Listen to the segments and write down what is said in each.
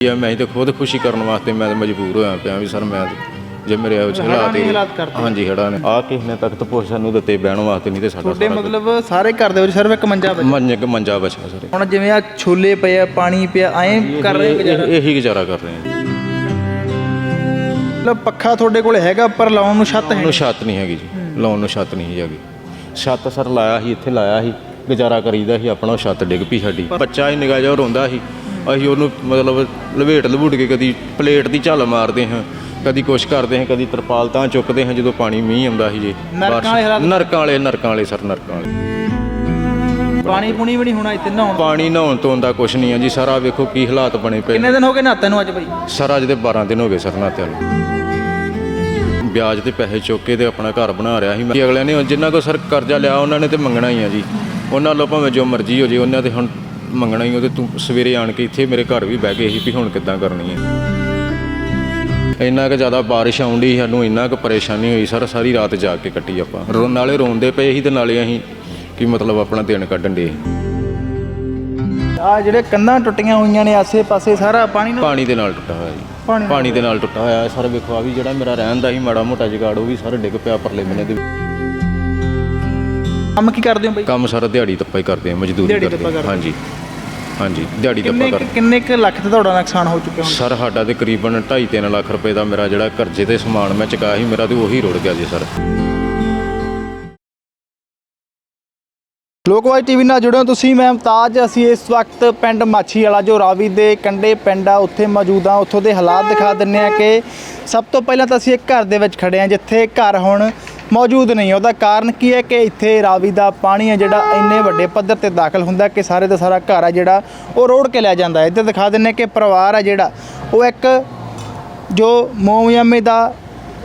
ਇਹ ਮੈਂ ਤਾਂ ਖੁਦ ਖੁਸ਼ੀ ਕਰਨ ਵਾਸਤੇ ਮੈਂ ਤਾਂ ਮਜਬੂਰ ਹੋਇਆ ਪਿਆ ਵੀ ਸਰ ਮੈਂ ਜੇ ਮੇਰੇ ਜਿਹੇ ਹਾਲਾਤ ਹੀ-। ਹਾਂਜੀ ਹੜਾ ਨੇ। ਆ ਕਿਸੇ ਨੇ ਤਖਤ ਪੋਸ਼ਣ ਨੂੰ ਦਿੱਤੇ ਬਹਿਣ ਵਾਸਤੇ ਨਹੀਂ ਤੇ ਸਾਡਾ ਤੁਹਾਡੇ ਮਤਲਬ ਸਾਰੇ ਘਰ ਦੇ ਵਿੱਚ ਸਿਰਫ ਇੱਕ ਮੰਜਾ ਬਚਿਆ? ਮੰਨ ਕੇ ਮੰਜਾ ਬਚਾ ਸਰ। ਹੁਣ ਜਿਵੇਂ ਆ ਛੋਲੇ ਪਏ ਆ ਪਾਣੀ ਪਿਆ ਐਂ ਕਰ ਰਹੇ ਗੁਜ਼ਾਰਾ? ਇਹ- ਗੁਜ਼ਾਰਾ ਕਰ ਰਹੇ ਹਾਂ। ਮਤਲਬ ਪੱਖਾ ਤੁਹਾਡੇ ਕੋਲ ਹੈਗਾ ਪਰ ਲਾਉਣ ਨੂੰ ਛੱਤ ਹੈ ਨੂੰ ਛੱਤ ਨਹੀਂ ਹੈਗੀ ਜੀ। ਲਾਉਣ ਨੂੰ ਛੱਤ ਨਹੀਂ ਹੈਗੀ। ਛੱਤ ਸਰ ਲਾਇਆ ਸੀ ਇੱਥੇ ਲਾਇਆ ਸੀ ਗੁਜ਼ਾਰਾ ਕਰੀਦਾ ਸੀ ਆਪਣਾ ਉਹ ਛੱਤ ਡਿੱਗ ਪਈ ਸਾਡੀ। ਬੱਚਾ ਹੀ ਨਿਗਾਹ ਜਿਹਾ ਰੋਂਦਾ ਸੀ ਅਸੀਂ ਉਹਨੂੰ ਮਤਲਬ ਲਵੇਟ ਲਵੂਟ ਕੇ ਕਦੀ ਪਲੇਟ ਦੀ ਝੱਲ ਮਾਰਦੇ ਹਾਂ ਕਦੀ ਕੁਛ ਕਰਦੇ ਹਾਂ ਕਦੀ ਤਰਪਾਲ ਤਾਂ ਚੁੱਕਦੇ ਹਾਂ ਜਦੋਂ ਪਾਣੀ ਮੀਂਹ ਆਉਂਦਾ ਸੀ ਜੀ। ਨਰਕਾਂ ਵਾਲੇ ਹਾਲਾਤ? ਨਰਕਾਂ ਵਾਲੇ ਨਰਕਾਂ ਵਾਲੇ ਸਰ ਨਰਕਾਂ ਵਾਲੇ। ਪਾਣੀ ਪੂਣੀ ਵੀ ਨਹੀਂ ਹੋਣਾ ਇੱਥੇ ਨਹਾਉਣ? ਪਾਣੀ ਨਹਾਉਣ ਤੋਂ ਦਾ ਕੁਛ ਨਹੀਂ ਹੈ ਜੀ ਸਾਰਾ ਵੇਖੋ ਕੀ ਹਾਲਾਤ ਬਣੇ ਪਏ ਕਿੰਨੇ ਦਿਨ ਹੋ ਗਏ ਨਹਾਤੇ ਨੂੰ ਅੱਜ ਬਈ? ਸਰ ਅੱਜ ਦੇ 12 ਦਿਨ ਹੋ ਗਏ ਸਰ ਨਾਤਿਆਂ ਨੂੰ। ਵਿਆਜ ਤੇ ਪੈਸੇ ਚੁੱਕ ਕੇ ਤੇ ਆਪਣਾ ਘਰ ਬਣਾ ਰਿਹਾ ਸੀ। ਮੈਂ ਅਗਲਿਆਂ ਨੇ ਜਿੰਨਾ ਕੋ ਸਰ ਕਰਜ਼ਾ ਲਿਆ ਉਹਨਾਂ ਨੇ ਤੇ ਮੰਗਣਾ ਹੀ ਆ ਜੀ। ਉਹਨਾਂ ਲੋ ਭਾਵੇਂ ਜੋ ਮਰਜ਼ੀ ਹੋ ਜੇ ਉਹਨਾਂ ਤੇ ਹੁਣ ਮੰਗਣਾ ਹੀ ਉਹ ਤੇ ਤੂੰ ਸਵੇਰੇ ਆਣ ਕੇ ਇੱਥੇ ਮੇਰੇ ਘਰ ਵੀ ਬਹਿ ਗਏ ਸੀ ਵੀ ਹੁਣ ਕਿੱਦਾਂ ਕਰਨੀ ਹੈ। ਇੰਨਾ ਕੁ ਜ਼ਿਆਦਾ ਬਾਰਿਸ਼ ਆਉਂਦੀ ਸਾਨੂੰ ਇੰਨਾ ਕੁ ਪਰੇਸ਼ਾਨੀ ਹੋਈ ਸਰ ਸਾਰੀ ਰਾਤ ਜਾਗ ਕੇ ਕੱਟੀ ਆਪਾਂ। ਰੋ ਨਾਲੇ ਰੋਂਦੇ ਪਏ ਸੀ ਤੇ ਨਾਲੇ ਅਸੀਂ ਕੀ ਮਤਲਬ ਆਪਣਾ ਦਿਨ ਕੱਢਣ ਦੇ ਆ ਜਿਹੜੇ ਕੰਧਾਂ ਟੁੱਟੀਆਂ ਹੋਈਆਂ ਨੇ ਆਸੇ-ਪਾਸੇ ਸਾਰਾ ਪਾਣੀ ਨਾਲ ਪਾਣੀ ਦੇ ਨਾਲ ਟੁੱਟਾ ਹੋਇਆ ਜੀ। ਪਾਣੀ ਦੇ ਨਾਲ ਟੁੱਟਾ ਹੋਇਆ ਸਰ ਵੇਖੋ ਆ ਵੀ ਜਿਹੜਾ ਮੇਰਾ ਰਹਿਣ ਦਾ ਸੀ ਮਾੜਾ ਮੋਟਾ ਜਗਾੜ ਉਹ ਵੀ ਸਰ ਡਿੱਗ ਪਿਆ ਪਰਲੇ ਮਹੀਨੇ ਦੇ ਕੰਮ ਕੀ ਕਰਦੇ ਹੋ ਬਈ? ਕੰਮ ਸਾਰਾ ਦਿਹਾੜੀ ਤੱਪਾ ਹੀ ਕਰਦੇ ਆ ਮਜ਼ਦੂਰੀ। ਕਰਦੇ। ਹਾਂਜੀ। ਹਾਂਜੀ ਦਿਹਾੜੀ ਤੱਪਾ ਕਿੰਨੇ ਕਰਦੇ ਕੁ- ਕਿੰਨੇ ਕੁ ਲੱਖ ਤੇ ਤੁਹਾਡਾ ਨੁਕਸਾਨ ਹੋ ਚੁੱਕਿਆ ਹੁਣ? ਸਰ ਸਾਡਾ ਤੇ ਕਰੀਬਨ 2.5 ਲੱਖ ਰੁਪਏ ਦਾ ਮੇਰਾ ਜਿਹੜਾ ਕਰਜ਼ੇ ਤੇ ਸਮਾਨ ਮੈਂ ਚੁਕਾਇਆ ਸੀ ਮੇਰਾ ਤੇ ਉਹੀ ਰੁੜ ਗਿਆ ਜੀ ਸਰ। ਲੋਕਵਾਈ ਟੀਵੀ ਨਾਲ ਜੁੜਿਓ ਤੁਸੀਂ ਮੈਂ ਮੁਮਤਾਜ। ਅਸੀਂ ਇਸ ਵਕਤ ਪਿੰਡ ਮਾਛੀ ਵਾਲਾ ਜੋ ਰਾਵੀ ਦੇ ਕੰਢੇ ਪਿੰਡ ਆ ਉੱਥੇ ਮੌਜੂਦ ਆ। ਉੱਥੋਂ ਦੇ ਹਾਲਾਤ ਦਿਖਾ ਦਿੰਨੇ ਆ ਕਿ ਸਭ ਤੋਂ ਪਹਿਲਾਂ ਤਾਂ ਅਸੀਂ ਇੱਕ ਘਰ ਦੇ ਵਿੱਚ ਖੜੇ ਆ ਜਿੱਥੇ ਘਰ ਹੁਣ ਮੌਜੂਦ ਨਹੀਂ। ਉਹਦਾ ਕਾਰਨ ਕੀ ਹੈ ਕਿ ਇੱਥੇ ਰਾਵੀ ਦਾ ਪਾਣੀ ਹੈ ਜਿਹੜਾ ਇੰਨੇ ਵੱਡੇ ਪੱਧਰ ਤੇ ਦਾਖਲ ਹੁੰਦਾ ਕਿ ਸਾਰੇ ਦਾ ਸਾਰਾ ਘਰ ਹੈ ਜਿਹੜਾ ਉਹ ਰੋੜ ਕੇ ਲੈ ਜਾਂਦਾ ਹੈ। ਇੱਧਰ ਦਿਖਾ ਦਿੰਨੇ ਕਿ ਪਰਿਵਾਰ ਹੈ ਜਿਹੜਾ, ਉਹ ਇੱਕ ਜੋ ਮੋਮਯਾਮੇ ਦਾ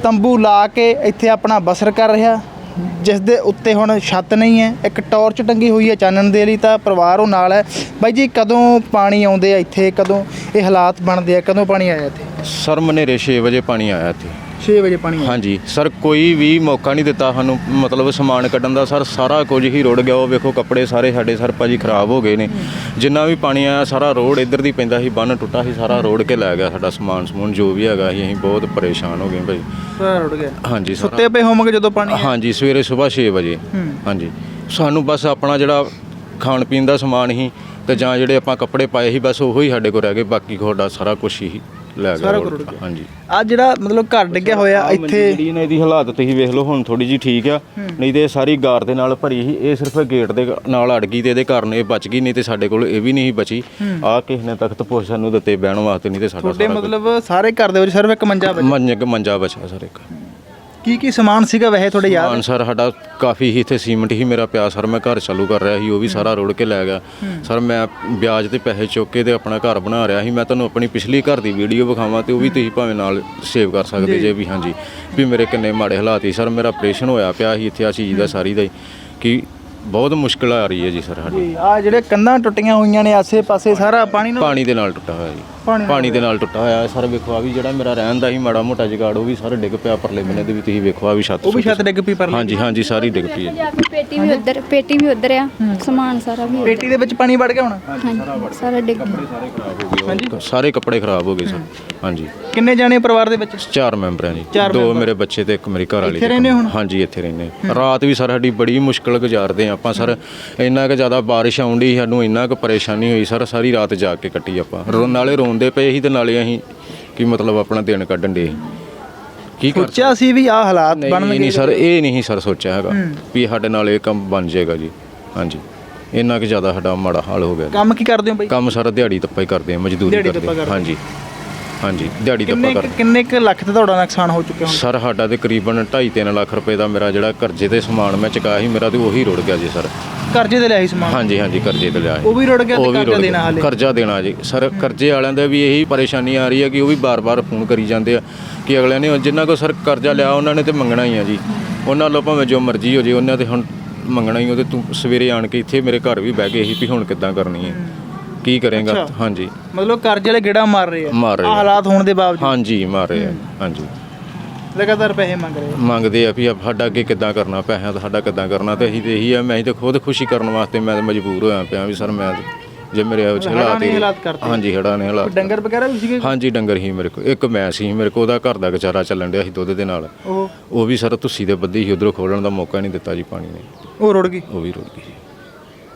ਤੰਬੂ ਲਾ ਕੇ ਇੱਥੇ ਆਪਣਾ ਬਸਰ ਕਰ ਰਿਹਾ, ਜਿਸ ਦੇ ਉੱਤੇ ਹੁਣ ਛੱਤ ਨਹੀਂ ਹੈ, ਇੱਕ ਟਾਰਚ ਟੰਗੀ ਹੋਈ ਹੈ ਚਾਨਣ ਦੇ ਲਈ ਤਾਂ ਪਰਿਵਾਰ ਉਹ ਨਾਲ ਹੈ। ਬਾਈ ਜੀ, ਕਦੋਂ ਪਾਣੀ ਆਉਂਦੇ ਆ ਇੱਥੇ? ਕਦੋਂ ਇਹ ਹਾਲਾਤ ਬਣਦੇ ਆ? ਕਦੋਂ ਪਾਣੀ ਆਇਆ ਇੱਥੇ? ਸਰ, ਮਨੇਰੇ 6 ਵਜੇ ਪਾਣੀ ਆਇਆ ਇੱਥੇ। 6 ਵਜੇ ਪਾਣੀ ਆਇਆ। ਹਾਂਜੀ ਸਰ ਕੋਈ ਵੀ ਮੌਕਾ ਨਹੀਂ ਦਿੱਤਾ ਸਾਨੂੰ ਮਤਲਬ ਸਮਾਨ ਕੱਢਣ ਦਾ। ਸਰ ਸਾਰਾ ਕੁਝ ਹੀ ਰੁੜ ਗਿਆ। ਉਹ ਵੇਖੋ ਕੱਪੜੇ ਸਾਰੇ ਸਾਡੇ ਸਰ ਭਾਜੀ ਖਰਾਬ ਹੋ ਗਏ ਨੇ। ਜਿੰਨਾ ਵੀ ਪਾਣੀ ਆਇਆ ਸਾਰਾ ਰੋਡ ਇੱਧਰ ਦੀ ਪੈਂਦਾ ਸੀ ਬੰਨ ਟੁੱਟਾ ਸੀ ਸਾਰਾ ਰੋੜ ਕੇ ਲੈ ਗਿਆ ਸਾਡਾ ਸਮਾਨ ਸਮੂਨ ਜੋ ਵੀ ਹੈਗਾ ਸੀ ਅਸੀਂ ਬਹੁਤ ਪਰੇਸ਼ਾਨ ਹੋ ਗਏ ਭਾਈ। ਸਾਰਾ ਰੁੜ ਗਿਆ। ਹਾਂਜੀ ਸਰ। ਸੁੱਤੇ ਪਏ ਹੋਵੋਗੇ ਜਦੋਂ ਪਾਣੀ ਆਇਆ? ਹਾਂਜੀ ਸਵੇਰੇ ਸਵੇਰ 6 ਵਜੇ। ਹਾਂਜੀ। ਸਾਨੂੰ ਬਸ ਆਪਣਾ ਜਿਹੜਾ ਖਾਣ ਪੀਣ ਦਾ ਸਮਾਨ ਹੀ ਤੇ ਜਾਂ ਜਿਹੜੇ ਆਪਾਂ ਕੱਪੜੇ ਪਾਏ ਸੀ ਬਸ ਉਹੀ ਸਾਡੇ ਕੋਲ ਰਹਿ ਗਏ। ਬਾਕੀ ਤੁਹਾਡਾ ਸਾਰਾ ਕੁਝ ਹੀ। ਲੈ ਗਿਆ ਸਾਰਾ ਰੋਡ। ਕੁਝ ਰੁੜ ਗਿਆ। ਹਾਂਜੀ। ਆ ਜਿਹੜਾ ਮਤਲਬ ਘਰ ਡਿੱਗਿਆ ਹੋਇਆ ਇੱਥੇ ਜਿਹੜੀ ਨੇ ਇਹਦੀ ਹਾਲਾਤ ਤੁਸੀਂ ਵੇਖ ਲਓ ਹੁਣ ਥੋੜੀ ਜੀ ਠੀਕ ਆ। ਨਹੀਂ ਤੇ ਇਹ ਸਾਰੀ ਗਾਰ ਦੇ ਨਾਲ ਭਰੀ ਸੀ ਇਹ ਸਿਰਫ ਗੇਟ ਦੇ ਨਾਲ ਅੜ ਗਈ ਤੇ ਇਹਦੇ ਕਾਰਨ ਇਹ ਬਚ ਗਈ ਨਹੀਂ ਤੇ ਸਾਡੇ ਕੋਲ ਇਹ ਵੀ ਨਹੀਂ ਸੀ ਬਚੀ। ਆ ਕਿਸੇ ਨੇ ਤਖਤ ਪੋਸ਼ ਸਾਨੂੰ ਦਿੱਤੇ ਬਹਿਣ ਵਾਸਤੇ ਨਹੀਂ ਤੇ ਸਾਡਾ ਤੁਹਾਡੇ ਸਾਰਾ ਮਤਲਬ ਸਾਰੇ ਘਰ ਦੇ ਵਿੱਚ ਸਿਰਫ ਇੱਕ ਮੰਜਾ ਬਚਿਆ? ਮੰਜ ਮੰਜਾ ਬਚਾ ਸਰ ਇੱਕ। ਕੀ ਕੀ ਸਮਾਨ ਸੀਗਾ ਵੈਸੇ ਤੁਹਾਡੇ ਯਾਦ? ਮਾਨ ਸਰ ਸਾਡਾ ਕਾਫੀ ਹੀ ਇੱਥੇ ਸੀਮਿੰਟ ਹੀ ਮੇਰਾ ਪਿਆ ਸਰ ਮੈਂ ਘਰ ਚਾਲੂ ਕਰ ਰਿਹਾ ਸੀ ਉਹ ਵੀ ਸਾਰਾ ਰੁੜ ਕੇ ਲੈ ਗਿਆ। ਸਰ ਮੈਂ ਵਿਆਜ ਤੇ ਪੈਸੇ ਚੁੱਕ ਕੇ ਤੇ ਆਪਣਾ ਘਰ ਬਣਾ ਰਿਹਾ ਸੀ ਮੈਂ ਤੁਹਾਨੂੰ ਆਪਣੀ ਪਿਛਲੀ ਘਰ ਦੀ ਵੀਡੀਓ ਵਿਖਾਵਾਂ ਤੇ ਉਹ ਵੀ ਤੁਸੀਂ ਭਾਵੇਂ ਨਾਲ ਸੇਵ ਕਰ ਸਕਦੇ ਜੇ ਵੀ ਹਾਂਜੀ। ਵੀ ਮੇਰੇ ਕਿੰਨੇ ਮਾੜੇ ਹਾਲਾਤ ਸੀ। ਸਰ ਮੇਰਾ ਆਪਰੇਸ਼ਨ ਹੋਇਆ ਪਿਆ ਸੀ ਇੱਥੇ ਆ ਚੀਜ਼ ਦਾ ਸਾਰੀ ਦਾ ਹੀ ਕਿ ਬਹੁਤ ਮੁਸ਼ਕਲ ਆ ਰਹੀ ਹੈ ਜੀ ਸਰ ਸਾਡੀ। ਆ ਜਿਹੜੇ ਕੰਧਾਂ ਟੁੱਟੀਆਂ ਹੋਈਆਂ ਨੇ ਆਸੇ-ਪਾਸੇ ਸਾਰਾ ਪਾਣੀ ਨਾਲ ਪਾਣੀ ਦੇ ਨਾਲ ਟੁੱਟਾ ਹੋਇਆ ਜੀ। ਪਾਣੀ ਦੇ ਨਾਲ ਟੁੱਟਾ ਹੋਇਆ। ਹੈ ਸਰ ਵੇਖੋ ਆ ਵੀ ਜਿਹੜਾ ਮੇਰਾ ਰਹਿਣ ਦਾ ਸੀ ਮਾੜਾ ਮੋਟਾ ਜਗਾੜ ਉਹ ਵੀ ਸਾਰਾ ਡਿੱਗ ਪਿਆ ਪਰਲੇ ਬੰਨੇ ਦੇ ਵੀ ਤੁਸੀਂ ਵੇਖੋ ਆ ਵੀ ਛੱਤ ਉਹ ਵੀ ਛੱਤ ਡਿੱਗ ਪਈ ਪਰ ਹਾਂਜੀ ਹਾਂਜੀ ਸਾਰੀ ਡਿੱਗ ਪਈ ਹੈ ਪੇਟੀ ਵੀ ਉਧਰ ਪੇਟੀ ਵੀ ਉਧਰ ਆ ਸਮਾਨ ਸਾਰਾ ਵੀ। ਪੇਟੀ ਦੇ ਵਿੱਚ ਪਾਣੀ ਵੜ ਗਿਆ ਹੁਣ? ਹਾਂਜੀ ਸਾਰਾ ਡਿੱਗ ਹਾਂਜੀ। ਸਾਰੇ ਕੱਪੜੇ ਖਰਾਬ ਹੋ ਗਏ ਸਰ। ਹਾਂਜੀ। ਕਿੰਨੇ ਜਾਣੇ ਪਰਿਵਾਰ ਦੇ ਵਿੱਚ? ਚਾਰ ਮੈਂਬਰ ਆ ਜੀ। ਚਾਰ ਦੋ ਮੇਰੇ ਬੱਚੇ ਤੇ ਇੱਕ ਮੇਰੀ ਘਰ ਵਾਲੀ ਇੱਥੇ ਰਹਿੰਦੇ ਹੁਣ? ਹਾਂਜੀ ਇੱਥੇ ਰਹਿੰਦੇ। ਰਾਤ ਵੀ ਸਰ ਸਾਡੀ ਬੜੀ ਮੁਸ਼ਕਲ ਗੁਜ਼ਾਰਦੇ ਆ ਆਪਾਂ ਸਰ। ਇੰਨਾ ਕੁ ਜ਼ਿਆਦਾ ਬਾਰਿਸ਼ ਆਉਂਦੀ ਸਾਨੂੰ ਇੰਨਾ ਕੁ ਪਰੇਸ਼ਾਨੀ ਹੋਈ ਸਰ ਸਾਰੀ ਰਾਤ ਜਾਗ ਕੇ ਕੱਟੀ ਆਪਾਂ। ਰੋ- ਨਾਲੇ ਰੋਂਦੇ ਪਏ ਸੀ ਤੇ ਨਾਲੇ ਅਸੀਂ ਕੀ ਮਤਲਬ ਆਪਣਾ ਦਿਨ ਕੱਢਣ ਦੇ ਕੀ ਕਰ ਸੋਚਿਆ ਸੀ ਵੀ ਆ ਹਾਲਾਤ ਨਹੀਂ ਬਣਨਗੇ ਨਹੀਂ ਸਰ ਇਹ ਨਹੀਂ ਸਰ ਸੋਚਿਆ ਹੈਗਾ ਵੀ ਸਾਡੇ ਨਾਲ ਇਹ ਕੰਮ ਬਣ ਜਾਏਗਾ ਜੀ। ਹਾਂਜੀ। ਇੰਨਾ ਕੁ ਜ਼ਿਆਦਾ ਸਾਡਾ ਮਾੜਾ ਹਾਲ ਹੋ ਗਿਆ ਜੀ। ਕੰਮ ਕੀ ਕਰਦੇ ਹੋ ਬਾਈ? ਕੰਮ ਸਾਰਾ ਦਿਹਾੜੀ ਤੱਪਾ ਹੀ ਕਰਦੇ ਆ ਮਜ਼ਦੂਰੀ ਦਿਹਾੜੀ ਕਰਦੇ ਤੱਪਾ ਆ। ਕਰਦੇ। ਹਾਂਜੀ। ਹਾਂਜੀ ਦਿਹਾੜੀ ਤੱਪਾ ਕਿੰਨੇ ਕੁ- ਕਿੰਨੇ ਕੁ ਲੱਖ ਤੇ ਤੁਹਾਡਾ ਨੁਕਸਾਨ ਹੋ ਚੁੱਕਿਆ ਹੁਣ ਸਰ ਸਾਡਾ ਤੇ ਕਰੀਬਨ 2.5 ਲੱਖ ਰੁਪਏ ਦਾ ਮੇਰਾ ਜਿਹੜਾ ਕਰਜ਼ੇ ਤੇ ਸਮਾਨ ਮੈਂ ਚੁਕਾਇਆ ਸੀ ਮੇਰਾ ਤੇ ਉਹੀ ਰੁੜ ਗਿਆ ਜੀ ਸਰ। ਕਰਜ਼ੇ ਤੇ ਲਿਆ ਸੀ ਸਮਾਨ? ਹਾਂਜੀ ਹਾਂਜੀ ਕਰਜ਼ੇ ਤੇ ਲਿਆ ਸੀ। ਉਹ ਵੀ ਰੁੜ ਗਿਆ ਤੇ ਵੀ ਕਰਜ਼ਾ ਰੁੜ ਦੇਣਾ। ਹਾਲੇ? ਕਰਜ਼ਾ ਦੇਣਾ ਜੀ। ਸਰ ਕਰਜ਼ੇ ਵਾਲਿਆਂ ਦਾ ਵੀ ਇਹੀ ਪਰੇਸ਼ਾਨੀ ਆ ਰਹੀ ਹੈ ਕਿ ਉਹ ਵੀ ਬਾਰ-ਬਾਰ ਫੋਨ ਕਰੀ ਜਾਂਦੇ ਆ ਕਿ ਅਗਲਿਆਂ ਨੇ ਜਿੰਨਾ ਕੋ ਸਰ ਕਰਜ਼ਾ ਲਿਆ ਉਹਨਾਂ ਨੇ ਤੇ ਮੰਗਣਾ ਹੀ ਆ ਜੀ। ਉਹਨਾਂ ਲੋ ਭਾਵੇਂ ਜੋ ਮਰਜ਼ੀ ਹੋ ਜੇ ਉਹਨਾਂ ਤੇ ਹੁਣ ਮੰਗਣਾ ਹੀ ਉਹ ਤੇ ਤੂੰ ਸਵੇਰੇ ਆਣ ਕੇ ਇੱਥੇ ਮੇਰੇ ਘਰ ਵੀ ਬਹਿ ਗਏ ਸੀ ਵੀ ਹੁਣ ਕਿੱਦਾਂ ਕਰਨੀ ਹੈ। ਕੀ ਕਰੇਗਾ। ਹਾਂਜੀ। ਮਤਲਬ ਕਰਜ਼ੇ ਵਾਲੇ ਗੇੜਾ ਮਾਰ ਰਹੇ ਆ। ਮਾਰ ਰਹੇ ਆਹ ਆ। ਹਾਲਾਤ ਹੋਣ ਦੇ ਬਾਵਜੂਦ। ਹਾਂਜੀ ਮਾਰ ਰਹੇ ਆ। ਹਾਂਜੀ। ਲਗਾਤਾਰ ਪੈਸੇ ਮੰਗ ਰਹੇ ਆ। ਮੰਗਦੇ ਆ ਵੀ ਆਪ ਸਾਡਾ ਅੱਗੇ ਕਿੱਦਾਂ ਕਰਨਾ ਪੈਸਿਆਂ ਦਾ ਸਾਡਾ ਕਿੱਦਾਂ ਕਰਨਾ ਤੇ ਅਸੀਂ ਤੇ ਇਹੀ ਆ ਮੈਂ ਤਾਂ ਖੁਦ ਖੁਸ਼ੀ ਕਰਨ ਵਾਸਤੇ ਮੈਂ ਤਾਂ ਮਜਬੂਰ ਹੋਇਆ ਪਿਆ ਵੀ ਸਰ ਮੈਂ ਤਾਂ ਜੇ ਮੇਰੇ ਉਹ 'ਚ ਹੜ੍ਹਾਂ ਹਾਲਾਤ ਨੇ ਹੀ ਹਾਲਾਤ ਕਰਤੇ। ਹਾਂਜੀ ਹੜਾਂ ਨੇ ਹਾਲਾਤ ਡੰਗਰ ਵਗੈਰਾ ਵੀ ਸੀਗੇ? ਹਾਂਜੀ ਡੰਗਰ ਹੀ ਮੇਰੇ ਕੋਲ ਇੱਕ ਮੈਂ ਸੀ ਮੇਰੇ ਕੋਲ ਉਹਦਾ ਘਰ ਦਾ ਗੁਜ਼ਾਰਾ ਚੱਲਣ ਡਿਆ ਸੀ ਦੁੱਧ ਦੇ ਨਾਲ। ਉਹ? ਉਹ ਵੀ ਸਰ ਤੁਸੀਂ ਦੇ ਬੱਦੀ ਸੀ ਉਧਰੋਂ ਖੋਲਣ ਦਾ ਮੌਕਾ ਨਹੀਂ ਦਿੱਤਾ ਜੀ ਪਾਣੀ ਨੇ। ਉਹ ਰੁੜ ਗਈ? ਉਹ ਵੀ ਰੁੜ ਗਈ।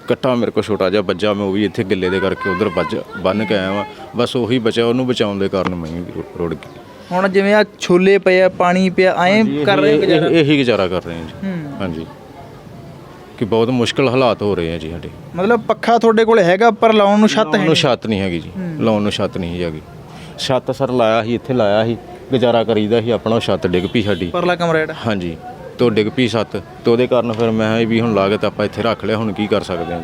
ਕੱਟਾ ਮੇਰੇ ਕੋਲ ਛੋਟਾ ਜਿਹਾ ਬੱਜਾ ਮੈਂ ਉਹ ਵੀ ਇੱਥੇ ਗਿੱਲੇ ਦੇ ਕਰਕੇ ਉਧਰ ਵੱਜ ਬੰਨ ਕੇ ਆਇਆ ਵਾਂ। ਬਸ ਉਹੀ ਬਚਿਆ ਉਹਨੂੰ ਬਚਾਉਣ ਦੇ ਕਾਰਨ ਮੈਂ ਵੀ ਰੁੜ ਗਈ ਹੁਣ ਜਿਵੇਂ ਆ ਛੋਲੇ ਪਏ ਆ ਪਾਣੀ ਪਿਆ ਐਂ ਕਰ ਰਹੇ ਗੁਜ਼ਾਰਾ? ਇਹ- ਗੁਜ਼ਾਰਾ ਕਰ ਰਹੇ ਹਾਂ ਜੀ। ਹਾਂਜੀ। ਕਿ ਬਹੁਤ ਮੁਸ਼ਕਲ ਹਾਲਾਤ ਹੋ ਰਹੇ ਆ ਜੀ ਸਾਡੇ। ਮਤਲਬ ਪੱਖਾ ਤੁਹਾਡੇ ਕੋਲ ਹੈਗਾ ਪਰ ਲਾਉਣ ਨੂੰ ਛੱਤ ਹੈ ਲਾਉਣ ਨੂੰ ਛੱਤ ਨਹੀਂ ਹੈਗੀ ਜੀ। ਲਾਉਣ ਨੂੰ ਛੱਤ ਨਹੀਂ ਹੈਗੀ। ਛੱਤ ਸਰ ਲਾਇਆ ਸੀ ਇੱਥੇ ਲਾਇਆ ਸੀ ਗੁਜ਼ਾਰਾ ਕਰੀਦਾ ਸੀ ਆਪਣਾ ਉਹ ਛੱਤ ਡਿੱਗ ਪਈ ਸਾਡੀ। ਪਰਲਾ ਕਮਰਾ ਜਿਹੜਾ? ਹਾਂਜੀ। ਤੋਂ ਡਿੱਗ ਪਈ ਛੱਤ ਤੇ ਉਹਦੇ ਕਾਰਨ ਫਿਰ ਮੈਂ ਕਿਹਾ ਵੀ ਹੁਣ ਲਾਗਤ ਆਪਾਂ ਇੱਥੇ ਰੱਖ ਲਿਆ ਹੁਣ ਕੀ ਕਰ ਸਕਦੇ ਹਾਂ?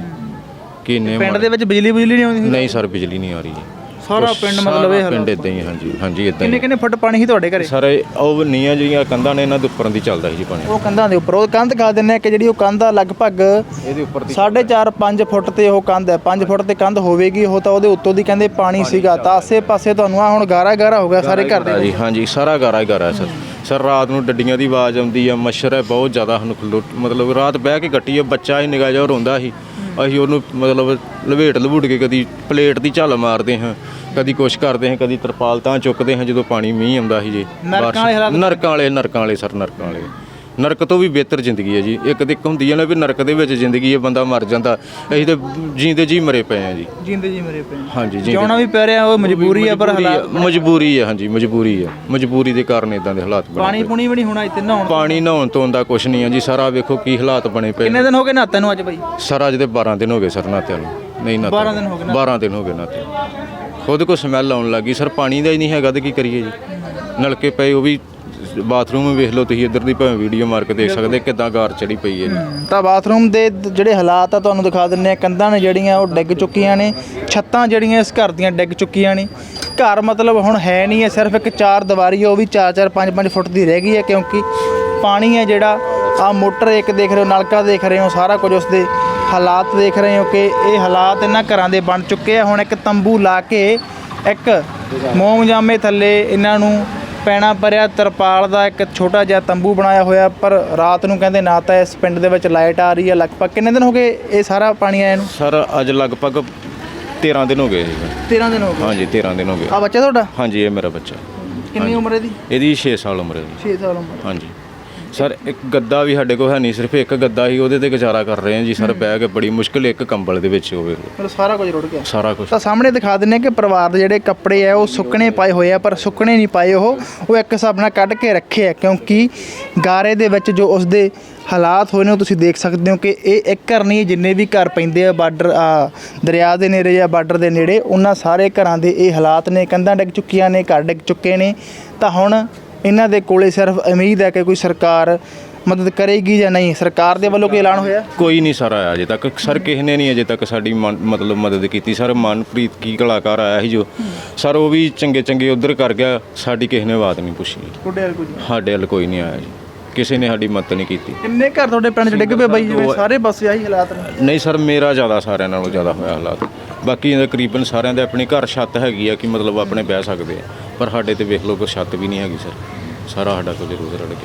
ਕਿ ਇੰਨੇ ਪਿੰਡ ਦੇ ਵਿੱਚ ਬਿਜਲੀ ਬੁਜਲੀ ਨਹੀਂ ਆਉਂਦੀ ਨਹੀਂ ਸਰ ਬਿਜਲੀ ਨਹੀਂ ਆ ਰਹੀ ਜੀ। ਸਾਰਾ ਪਿੰਡ ਮਤਲਬ ਇਹ ਪਿੰਡ ਇਦਾਂ ਹੀ ਹੈ, ਹਾਂਜੀ ਹਾਂਜੀ ਇਦਾਂ ਕਿੰਨੇ ਹੀ ਕਿੰਨੇ ਫੁੱਟ ਪਾਣੀ ਸੀ ਤੁਹਾਡੇ ਘਰੇ? ਸਰ ਇਹ ਉਹ ਨੀਆਂ ਜਿਹੜੀਆਂ ਕੰਧਾਂ ਨੇ ਇਹਨਾਂ ਦੇ ਉੱਪਰੋਂ ਦੀ ਚੱਲਦਾ ਸੀ ਜੀ ਪਾਣੀ। ਉਹ ਕੰਧਾਂ ਦੇ ਉੱਪਰ ਉਹ ਕੰਧ ਕਾ ਦਿੰਨੇ ਆ ਕਿ ਜਿਹੜੀ ਉਹ ਕੰਧ ਆ ਲਗਭਗ ਇਹਦੇ ਉੱਪਰ ਦੀ 4.5 5 ਫੁੱਟ ਤੇ ਉਹ ਕੰਧ ਹੈ। 5 ਫੁੱਟ ਤੇ ਕੰਧ ਹੋਵੇਗੀ ਉਹ ਤਾਂ ਉਹਦੇ ਉੱਤੋਂ ਦੀ ਕਹਿੰਦੇ ਪਾਣੀ ਸੀਗਾ। ਤਾਂ ਆਸੇ-ਪਾਸੇ ਤੁਹਾਨੂੰ ਆ ਹੁਣ ਗਾਰਾ ਗਾਰਾ ਹੋ ਗਿਆ ਸਾਰੇ ਘਰ ਦੇ ਹਾਂਜੀ ਸਾਰਾ ਹੀ ਘਰ ਹੈ ਸਰ। ਸਰ ਰਾਤ ਨੂੰ ਡੱਡੀਆਂ ਦੀ ਆਵਾਜ਼ ਆਉਂਦੀ ਆ ਮੱਛਰ ਹੈ ਬਹੁਤ ਜ਼ਿਆਦਾ ਸਾਨੂੰ ਖਲੋ ਮਤਲਬ ਰਾਤ ਬਹਿ ਕੇ ਕੱਟੀ ਆ ਬੱਚਾ ਹੀ ਨਿਗਾਹ ਜਿਹਾ ਰੋਂਦਾ ਸੀ। ਅਸੀਂ ਉਹਨੂੰ ਮਤਲਬ ਲਵੇਟ ਲਵੂਟ ਕੇ ਕਦੀ ਪਲੇਟ ਦੀ ਝੱਲ ਮਾਰਦੇ ਹਾਂ ਕਦੀ ਕੁਛ ਕਰਦੇ ਹਾਂ ਕਦੀ ਤਰਪਾਲ ਤਾਂ ਚੁੱਕਦੇ ਹਾਂ ਜਦੋਂ ਪਾਣੀ ਮੀਂਹ ਆਉਂਦਾ ਸੀ ਜੀ ਨਰਕਾਂ ਵਾਲੇ ਹਾਲਾਤ? ਨਰਕਾਂ ਵਾਲੇ ਨਰਕਾਂ ਵਾਲੇ ਸਰ ਨਰਕਾਂ ਵਾਲੇ। ਨਰਕ ਤੋਂ ਵੀ ਬਿਹਤਰ ਜ਼ਿੰਦਗੀ ਹੈ ਜੀ। ਇੱਕ ਇੱਕ ਹੁੰਦੀ ਹੈ ਨਾ ਵੀ ਨਰਕ ਦੇ ਵਿੱਚ ਜ਼ਿੰਦਗੀ ਹੈ ਬੰਦਾ ਮਰ ਜਾਂਦਾ। ਅਸੀਂ ਤੇ ਜੀਂਦੇ ਜੀ ਮਰੇ ਪਏ ਆ ਜੀ। ਜਿੰਦੇ ਜੀ ਮਰੇ ਪਏ ਹਾਂਜੀ ਜੀ ਜਿਉਣਾ ਵੀ ਪੈ ਰਿਹਾ ਉਹ ਮਜਬੂਰੀ ਆ ਪਰ ਹਾਲਾਤ ਮਜਬੂਰੀ ਹੈ ਹਾਂਜੀ ਮਜਬੂਰੀ ਹੈ। ਮਜਬੂਰੀ ਦੇ ਕਾਰਨ ਇਦਾਂ ਦੇ ਹਾਲਾਤ ਬਣੇ ਪਾਣੀ ਪੁਣੀ ਵੀ ਨਹੀਂ ਹੋਣਾ ਇੱਥੇ ਨਹਾਉਣ ਪਾਣੀ ਨਹਾਉਣ ਤੋਂ ਦਾ ਕੁਛ ਨਹੀਂ ਹੈ ਜੀ। ਸਾਰਾ ਵੇਖੋ ਕੀ ਹਾਲਾਤ ਬਣੇ ਪਏ ਕਿੰਨੇ ਦਿਨ ਹੋ ਗਏ ਨਹਾਤੇ ਨੂੰ ਅੱਜ ਬਾਈ? ਸਾਰਾ ਜਿਹਦੇ 12 ਦਿਨ ਹੋ ਗਏ ਸਰ ਨਾਤਿਆਂ ਨੂੰ। ਨਹੀਂ ਨਾਤੇ 12 ਦਿਨ ਹੋ ਗਏ 12 ਦਿਨ ਹੋ ਗਏ ਨਾਤੇ ਖੁਦ ਕੋ ਸਮੈਲ ਆਉਣ ਲੱਗੀ ਸਰ ਪਾਣੀ ਦਾ ਹੀ ਨਹੀਂ ਹੈਗਾ ਤੇ ਕੀ ਕਰੀਏ ਜੀ? ਨਲਕੇ ਪਏ ਉਹ ਵੀ ਬਾਥਰੂਮ ਵੇਖ ਲਓ ਤੁਸੀਂ ਇੱਧਰ ਦੀ ਭਾਵੇਂ ਵੀਡੀਓ ਮਾਰ ਕੇ ਦੇਖ ਸਕਦੇ ਕਿੱਦਾਂ ਗਾਰ ਚੜੀ ਪਈ ਹੈ। ਜੀ ਤਾਂ ਬਾਥਰੂਮ ਦੇ ਜਿਹੜੇ ਹਾਲਾਤ ਆ ਤੁਹਾਨੂੰ ਦਿਖਾ ਦਿੰਨੇ ਆ ਕੰਧਾਂ ਨੇ ਜਿਹੜੀਆਂ ਉਹ ਡਿੱਗ ਚੁੱਕੀਆਂ ਨੇ। ਛੱਤਾਂ ਜਿਹੜੀਆਂ ਇਸ ਘਰ ਦੀਆਂ ਡਿੱਗ ਚੁੱਕੀਆਂ ਨੇ। ਘਰ ਮਤਲਬ ਹੁਣ ਹੈ ਨਹੀਂ ਹੈ ਸਿਰਫ ਇੱਕ ਚਾਰ ਦੀਵਾਰੀ ਆ, ਉਹ ਵੀ 4-4 5-5 ਫੁੱਟ ਦੀ ਰਹਿ ਗਈ ਹੈ ਕਿਉਂਕਿ ਪਾਣੀ ਹੈ ਜਿਹੜਾ ਆ ਮੋਟਰ ਇੱਕ ਦੇਖ ਰਹੇ ਹੋ ਨਲਕਾ ਦੇਖ ਰਹੇ ਹੋ ਸਾਰਾ ਕੁਝ ਉਸ ਦੇ ਹਾਲਾਤ ਦੇਖ ਰਹੇ ਹੋ ਕਿ ਇਹ ਹਾਲਾਤ ਇਹਨਾਂ ਘਰਾਂ ਦੇ ਬਣ ਚੁੱਕੇ ਆ। ਹੁਣ ਇੱਕ ਤੰਬੂ ਲਾ ਕੇ ਇੱਕ ਮੋਮਜਾਮੇ ਥੱਲੇ ਇਹਨਾਂ ਨੂੰ ਪੈਣਾ ਪਰਿਆ। ਤਰਪਾਲ ਦਾ ਇੱਕ ਛੋਟਾ ਜਿਹਾ ਤੰਬੂ ਬਣਾਇਆ ਹੋਇਆ ਪਰ ਰਾਤ ਨੂੰ ਕਹਿੰਦੇ ਨਾ ਤਾਂ ਇਸ ਪਿੰਡ ਦੇ ਵਿੱਚ ਲਾਈਟ ਆ ਰਹੀ ਹੈ। ਲਗਭਗ ਕਿੰਨੇ ਦਿਨ ਹੋ ਗਏ ਇਹ ਸਾਰਾ ਪਾਣੀ ਆਇਆ ਨੂੰ? ਸਰ ਅੱਜ ਲਗਭਗ 13 ਦਿਨ ਹੋ ਗਏ ਜੀ। 13 ਦਿਨ ਹੋ ਗਏ। ਹਾਂਜੀ 13 ਦਿਨ ਹੋ ਗਏ। ਆ ਬੱਚਾ ਤੁਹਾਡਾ? ਹਾਂਜੀ ਇਹ ਮੇਰਾ ਬੱਚਾ। ਕਿੰਨੀ ਉਮਰ ਹੈ ਦੀ ਇਹਦੀ 6 ਸਾਲ ਉਮਰ ਹੈ ਜੀ 6 ਸਾਲ ਉਮਰ ਹਾਂਜੀ। ਸਰ ਇੱਕ ਗੱਦਾ ਵੀ ਸਾਡੇ ਕੋਲ ਹੈ ਨਹੀਂ ਸਿਰਫ ਇੱਕ ਗੱਦਾ ਹੀ ਉਹਦੇ ਤੇ ਗੁਜ਼ਾਰਾ ਕਰ ਰਹੇ ਹਾਂ ਜੀ ਸਰ ਬਹਿ ਕੇ ਬੜੀ ਮੁਸ਼ਕਿਲ ਇੱਕ ਕੰਬਲ ਦੇ ਵਿੱਚ ਹੋਵੇ ਮਤਲਬ ਸਾਰਾ ਕੁਝ ਰੁੜ ਗਿਆ। ਸਾਰਾ ਕੁਝ। ਤਾਂ ਸਾਹਮਣੇ ਦਿਖਾ ਦਿੰਨੇ ਕਿ ਪਰਿਵਾਰ ਦੇ ਜਿਹੜੇ ਕੱਪੜੇ ਆ ਉਹ ਸੁੱਕਣੇ ਪਾਏ ਹੋਏ ਆ ਪਰ ਸੁੱਕਣੇ ਨਹੀਂ ਪਾਏ ਉਹ ਉਹ ਇੱਕ ਹਿਸਾਬ ਨਾਲ ਕੱਢ ਕੇ ਰੱਖੇ ਆ ਕਿਉਂਕਿ ਗਾਰੇ ਦੇ ਵਿੱਚ ਜੋ ਉਸ ਦੇ ਹਾਲਾਤ ਹੋਏ ਨੇ ਉਹ ਤੁਸੀਂ ਦੇਖ ਸਕਦੇ ਹੋ ਕਿ ਇਹ ਇੱਕ ਘਰ ਨਹੀਂ ਜਿੰਨੇ ਵੀ ਘਰ ਪੈਂਦੇ ਆ ਬਾਰਡਰ ਦਰਿਆ ਦੇ ਨੇੜੇ ਜਾਂ ਬਾਰਡਰ ਦੇ ਨੇੜੇ ਉਹਨਾਂ ਸਾਰੇ ਘਰਾਂ ਦੇ ਇਹ ਹਾਲਾਤ ਨੇ ਕੰਧਾਂ ਡਿੱਗ ਚੁੱਕੀਆਂ ਨੇ ਘਰ ਡਿੱਗ ਚੁੱਕੇ ਨੇ। ਤਾਂ ਹੁਣ ਇਹਨਾਂ ਦੇ ਕੋਲੇ ਸਿਰਫ ਉਮੀਦ ਹੈ ਕਿ ਕੋਈ ਸਰਕਾਰ ਮਦਦ ਕਰੇਗੀ ਜਾਂ ਨਹੀਂ? ਸਰਕਾਰ ਦੇ ਵੱਲੋਂ ਕੋਈ ਐਲਾਨ ਹੋਇਆ? ਕੋਈ ਨਹੀਂ ਸਰ ਆਇਆ ਅਜੇ ਤੱਕ। ਸਰ ਕਿਸੇ ਨੇ ਨਹੀਂ ਅਜੇ ਤੱਕ ਸਾਡੀ ਮਤਲਬ ਮਦਦ ਕੀਤੀ। ਸਰ ਮਨਪ੍ਰੀਤ ਕੀ ਕਲਾਕਾਰ ਆਇਆ ਸੀ ਜੋ? ਸਰ ਉਹ ਵੀ ਚੰਗੇ ਚੰਗੇ ਉਧਰ ਕਰ ਗਿਆ। ਸਾਡੀ ਕਿਸੇ ਨੇ ਬਾਤ ਨਹੀਂ ਪੁੱਛੀ। ਤੁਹਾਡੇ ਵੱਲ ਸਾਡੇ ਵੱਲ ਕੋਈ ਨਹੀਂ ਆਇਆ ਜੀ। ਕਿਸੇ ਨੇ ਸਾਡੀ ਮਦਦ ਨਹੀਂ ਕੀਤੀ। ਕਿੰਨੇ ਘਰ ਤੁਹਾਡੇ ਪਿੰਡ 'ਚ ਡਿੱਗ ਪਏ ਬਾਈ? ਜਿਵੇਂ ਸਾਰੇ ਪਾਸੇ ਆਹੀ ਹਾਲਾਤ ਨੇ। ਨਹੀਂ ਸਰ ਮੇਰਾ ਜ਼ਿਆਦਾ ਸਾਰਿਆਂ ਨਾਲੋਂ ਜ਼ਿਆਦਾ ਹੋਇਆ ਹਾਲਾਤ। ਬਾਕੀ ਇਹਦਾ ਤਕਰੀਬਨ ਸਾਰਿਆਂ ਦੇ ਆਪਣੀ ਘਰ ਛੱਤ ਹੈਗੀ ਆ ਕਿ ਮਤਲਬ ਆਪਣੇ ਬਹਿ ਸਕਦੇ ਆ। ਪਰ ਸਾਡੇ ਤੇ ਵੇਖ ਲਓ ਕੋਈ ਛੱਤ ਵੀ ਨਹੀਂ ਹੈਗੀ, ਸਰ। ਸਾਰਾ ਸਾਡਾ ਕੁਝ ਜ਼ਰੂਰ ਰੜ ਗਿਆ।